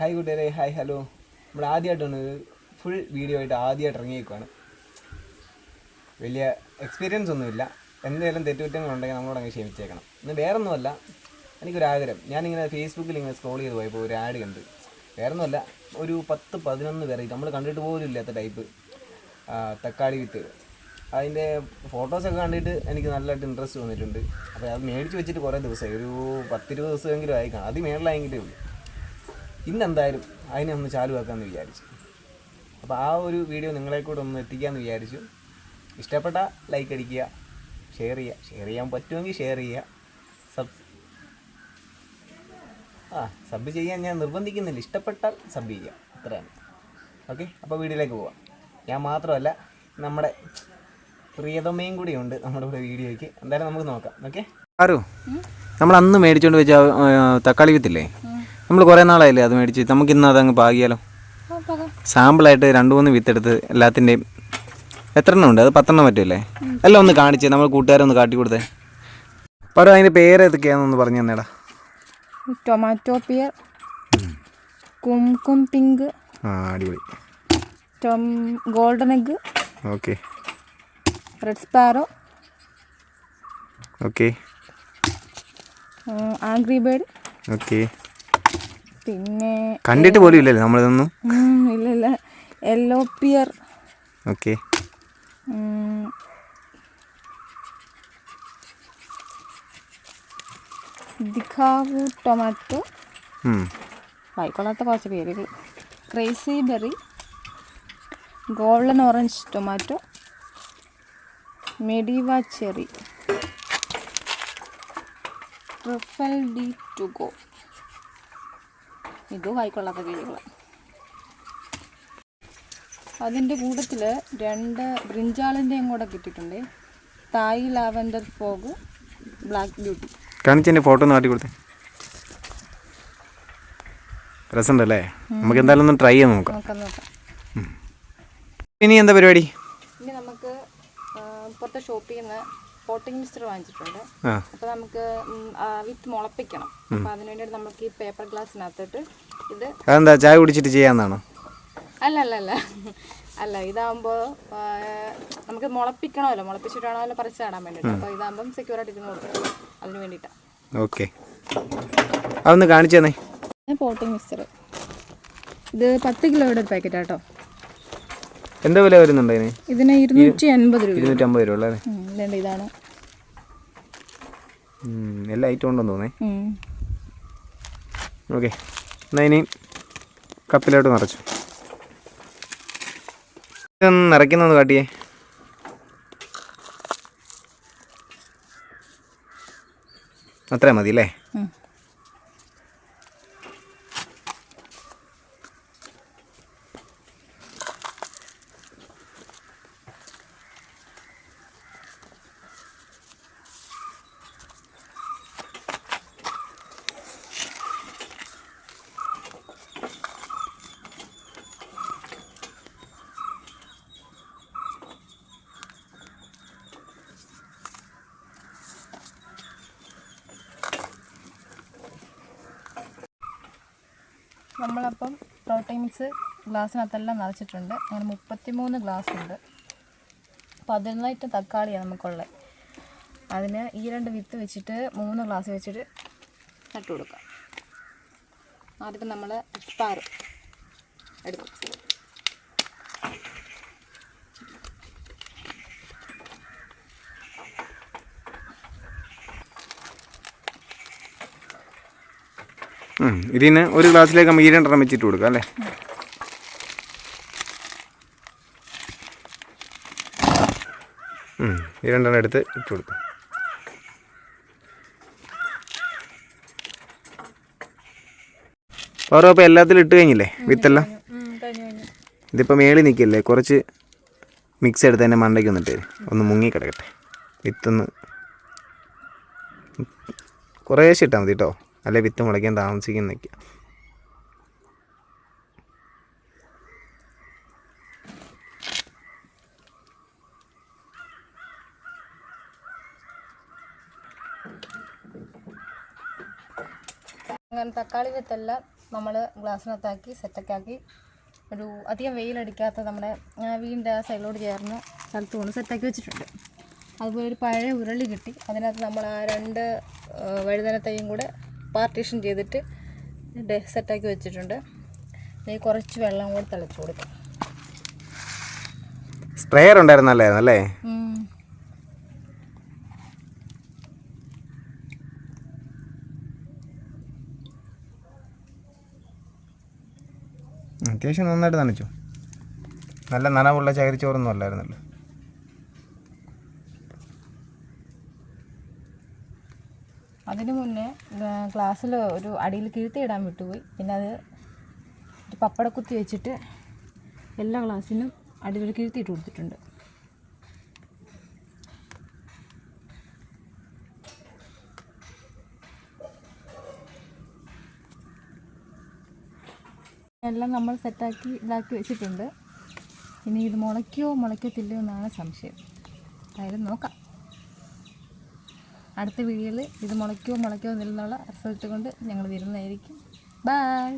Hi കൂട്ടുകാരെ hi hello. നമ്മൾ ആദ്യമായിട്ടാണ് ഫുൾ വീഡിയോ ആയിട്ട് ആദ്യമായിട്ട് ഇറങ്ങിയേക്കുവാണ്. വലിയ എക്സ്പീരിയൻസ് ഒന്നുമില്ല. എന്തെങ്കിലും തെറ്റുകുറ്റങ്ങളുണ്ടെങ്കിൽ നമ്മളോട് അങ്ങ് ക്ഷമിച്ചേക്കണം. ഇന്ന് വേറൊന്നുമല്ല എനിക്കൊരാഗ്രഹം. ഞാനിങ്ങനെ ഫേസ്ബുക്കിൽ ഇങ്ങനെ സ്ക്രോൾ ചെയ്ത് പോയപ്പോൾ ഒരു ആഡ് കണ്ട്. വേറൊന്നുമല്ല ഒരു പത്ത് പതിനൊന്ന് വെറൈറ്റി നമ്മൾ കണ്ടിട്ട് പോലും ഇല്ലാത്ത ടൈപ്പ് തക്കാളി വിത്ത്. അതിന്റെ ഫോട്ടോസൊക്കെ കണ്ടിട്ട് എനിക്ക് നല്ലതായിട്ട് ഇൻട്രസ്റ്റ് തോന്നിയിട്ടുണ്ട് അപ്പോൾ അത് മേടിച്ച് വെച്ചിട്ട് കുറേ ദിവസമായി. ഒരു പത്തിരുപത് ദിവസമെങ്കിലും ആയിക്കാണും. കാണും അത് മേളിലായെങ്കിലേ ഉള്ളൂ. ഇന്നെന്തായാലും അതിനെ ഒന്ന് ചാലുവാക്കാമെന്ന് വിചാരിച്ചു. അപ്പോൾ ആ ഒരു വീഡിയോ നിങ്ങളെ കൂടെ ഒന്ന് എത്തിക്കാമെന്ന് വിചാരിച്ചു. ഇഷ്ടപ്പെട്ട ലൈക്ക് അടിക്കുക ഷെയർ ചെയ്യുക. ഷെയർ ചെയ്യാൻ പറ്റുമെങ്കിൽ ഷെയർ ചെയ്യുക. സബ് ആ സബ് ചെയ്യാൻ ഞാൻ നിർബന്ധിക്കുന്നില്ല. ഇഷ്ടപ്പെട്ടാൽ സബ് ചെയ്യുക. അത്രയാണ്. ഓക്കെ അപ്പോൾ വീഡിയോയിലേക്ക് പോവാം. ഞാൻ മാത്രമല്ല നമ്മുടെ പ്രിയതമയും കൂടിയുണ്ട് നമ്മുടെ ഇവിടെ വീഡിയോയ്ക്ക്. എന്തായാലും നമുക്ക് നോക്കാം. ഓക്കെ ആരോ? നമ്മൾ അന്ന് മേടിച്ചുകൊണ്ട് വെച്ച തക്കാളി വിത്തില്ലേ? നമ്മൾ കുറേ നാളായില്ലേ അത് മേടിച്ച്? നമുക്ക് ഇന്ന് അതങ്ങ് പാകിയാലോ? സാമ്പിളായിട്ട് രണ്ട് മൂന്ന് വിത്തെടുത്ത് എല്ലാത്തിന്റെയും എത്ര എണ്ണം ഉണ്ട്? അത് പത്തെണ്ണം പറ്റില്ലേ അല്ല ഒന്ന് കാണിച്ചേ നമ്മൾ കൂട്ടുകാരെ ഒന്ന് കാട്ടി കൊടുത്തേ. പറ അതിന്റെ പേര് ഏതൊക്കെയാണെന്നൊന്ന് പറഞ്ഞു തന്നേടാ. ടൊമാറ്റോ പിയർ കുംകും പിങ്ക് ആ അടിപൊളി. Tom golden egg okay. Red sparrow okay. Angry bird okay. പിന്നെ കണ്ടിട്ട് പോലും ഇല്ലല്ലോ നമ്മളിതൊന്നും? ഇല്ലല്ല. ഇല്ല ഇല്ല യെല്ലോ പിയർ ഓക്കെ ദിഖാവു ടൊമാറ്റോ. വായിക്കൊള്ളാത്ത കുറച്ച് പേരുകൾ crazy berry golden orange tomato മെഡീവ cherry ട്രിഫൽ D to ഗോ ഇത് വായിക്കൊള്ളാത്ത കിഴികൾ അതിന്റെ കൂട്ടത്തിൽ രണ്ട് ബ്രിഞ്ചാളിന്റെയും കൂടെ കിട്ടിയിട്ടുണ്ട്. Thai lavender fog black beauty. കാണിച്ചതിന്റെ photo ഒന്ന് കാട്ടി കൊടുത്തേ രസമുണ്ടല്ലേ നമുക്ക് എന്തായാലും ഒന്ന് ട്രൈ ചെയ്ത് നോക്കാം. ഇനി എന്താ പരിപാടി? ഇനി നമുക്ക് പുറത്തെ ഷോപ്പിൽ നിന്ന് പോട്ടിംഗ് മിക്സ്ചർ വാങ്ങിച്ചിട്ടുണ്ട്. അപ്പൊ അപ്പോൾ നമുക്ക് വിത്ത് മുളപ്പിക്കണം. അപ്പോൾ അതിനുവേണ്ടി നമുക്ക് ഈ പേപ്പർ ഗ്ലാസ്സിനകത്തിട്ട് ഇത് അതെന്താ ചായ കുടിച്ചിട്ട് ചെയ്യാന്നാണോ? അല്ല അല്ല അല്ല അല്ല ഇതാകുമ്പോൾ നമുക്ക് മുളപ്പിക്കണമല്ലോ. മുളപ്പിച്ചിട്ട് വേണമല്ലോ പറിച്ച് നടാൻ വേണ്ടിയിട്ട്. അപ്പോൾ ഇതാകുമ്പം സെക്യൂർ ആയിട്ട് ഇരുന്ന് കൊടുക്കും അതിന് വേണ്ടിയിട്ടാണ് ഓക്കെ. അതൊന്ന് കാണിച്ചു തന്നെ. പോട്ടിംഗ് മിക്സ്ചർ ഇത് പത്ത് കിലോയുടെ ഒരു പാക്കറ്റ് ആട്ടോ. എന്താ വില വരുന്നുണ്ട് ഇതിന് ഇരുന്നൂറ്റി അൻപത് രൂപ. ഇരുന്നൂറ്റി അമ്പത് രൂപ അല്ലേ ഇതാണ്. എല്ലാ ഐറ്റം ഉണ്ടെന്ന് തോന്നേ. ഓക്കെ എന്നാൽ ഇനി കപ്പിലോട്ട് നിറച്ചു. ഇതൊന്ന് നിറയ്ക്കുന്നൊന്ന് കാട്ടിയേ. അത്രയും മതി അല്ലേ നമ്മളപ്പം പ്രോട്ടീൻ മിക്സ് ഗ്ലാസ്സിനകത്തെല്ലാം നിറച്ചിട്ടുണ്ട്. അങ്ങനെ മുപ്പത്തി മൂന്ന് ഗ്ലാസ് ഉണ്ട് പതിനൊന്നായിട്ട് തക്കാളിയാണ് നമുക്കുള്ളത്. അതിന് ഈ രണ്ട് വിത്ത് വെച്ചിട്ട് മൂന്ന് ഗ്ലാസ് വെച്ചിട്ട് നട്ടു കൊടുക്കാം. ആദ്യം നമ്മൾ ഉപ്പാറ് എടുക്കും. ഇതിന് ഒരു ഗ്ലാസ്സിലേക്ക് നമുക്ക് ഈ രണ്ടെണ്ണം വെച്ചിട്ട് കൊടുക്കാം അല്ലേ? ഉം, ഈ രണ്ടെണ്ണം എടുത്ത് ഇട്ട് കൊടുക്കാം. ഓരോ അപ്പോൾ എല്ലാത്തിലും ഇട്ട് കഴിഞ്ഞില്ലേ? വിത്തെല്ലാം? ഇതിപ്പോൾ മേളിൽ നിൽക്കില്ലേ? കുറച്ച് മിക്സ് എടുത്ത് തന്നെ മണ്ടയ്ക്ക് വന്നിട്ട് ഒന്ന് മുങ്ങി കിടക്കട്ടെ. വിത്തൊന്ന് കുറേശ്ശെ ഇട്ടാൽ മതി കേട്ടോ. അല്ലെ വിത്ത് മുളയ്ക്കാൻ താമസിക്കുന്നൊക്കെ. അങ്ങനെ തക്കാളി വിത്തെല്ലാം നമ്മൾ ഗ്ലാസ്സിനകത്താക്കി സെറ്റൊക്കെ ആക്കി ഒരു അധികം വെയിലടിക്കാത്ത നമ്മുടെ വീടിന്റെ ആ സൈഡിലോട് ചേർന്ന സ്ഥലത്ത് കൊണ്ട് സെറ്റാക്കി വെച്ചിട്ടുണ്ട്. അതുപോലെ ഒരു പഴയ ഉരുളി കിട്ടി. അതിനകത്ത് നമ്മൾ ആ രണ്ട് വഴുതനത്തൈയും കൂടെ പാർട്ടീഷൻ ചെയ്തിട്ട് സെറ്റാക്കി വെച്ചിട്ടുണ്ട്. ഇനി കുറച്ച് വെള്ളം കൂടി തിളച്ച് കൊടുക്കും. സ്പ്രേയർ ഉണ്ടായിരുന്നല്ലായിരുന്നു അല്ലേ. അത്യാവശ്യം നന്നായിട്ട് നനച്ചു. നല്ല നനവുള്ള ചകിരിച്ചോറൊന്നും അല്ലായിരുന്നല്ലോ. അതിന് മുന്നേ ഗ്ലാസ്സിൽ ഒരു അടിയിൽ കീഴ്ത്തിയിടാൻ വിട്ടുപോയി. പിന്നെ അത് ഒരു പപ്പട കുത്തി വെച്ചിട്ട് എല്ലാ ഗ്ലാസ്സിനും അടിയിൽ കീഴ്ത്തിയിട്ട് കൊടുത്തിട്ടുണ്ട്. എല്ലാം നമ്മൾ സെറ്റാക്കി ഇതാക്കി വെച്ചിട്ടുണ്ട്. ഇനി ഇത് മുളയ്ക്കോ മുളയ്ക്കത്തില്ലയോ എന്നാണ് സംശയം. എന്തായാലും നോക്കാം. അടുത്ത വീഡിയോയിൽ ഇത് മുളയ്ക്കോ മുളയ്ക്കോ എന്നുള്ള റിസൾട്ട് കൊണ്ട് ഞങ്ങൾ വരുന്നതായിരിക്കും. ബൈ